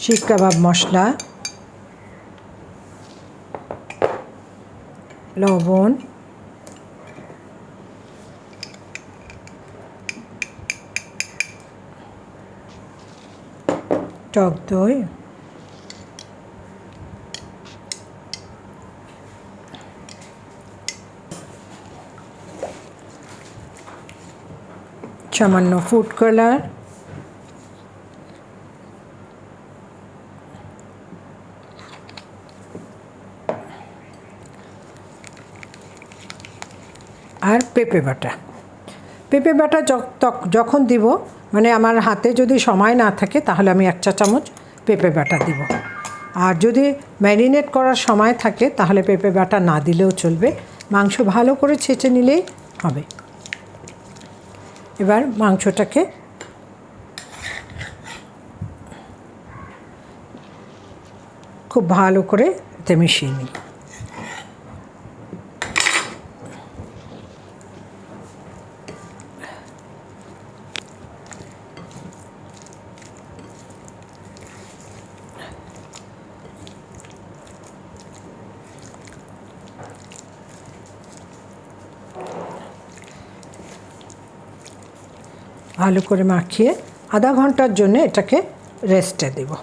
শিক কাবাব মশলা লবণ টক দই সামান্য ফুড কালার আর পেঁপে বাটা। পেঁপে বাটা যখন দিব মানে আমার হাতে যদি সময় না থাকে, তাহলে আমি এক চা চামচ পেঁপে বাটা দিব। আর যদি ম্যারিনেট করার সময় থাকে, তাহলে পেঁপে বাটা না দিলেও চলবে। মাংস ভালো করে ছেঁচে নিলেই হবে। এবার মাংসটাকে খুব ভালো করে এতে মিশিয়ে নিই। ভালো করে মাখিয়ে আধা ঘণ্টার জন্য এটাকে রেস্টে দেবো।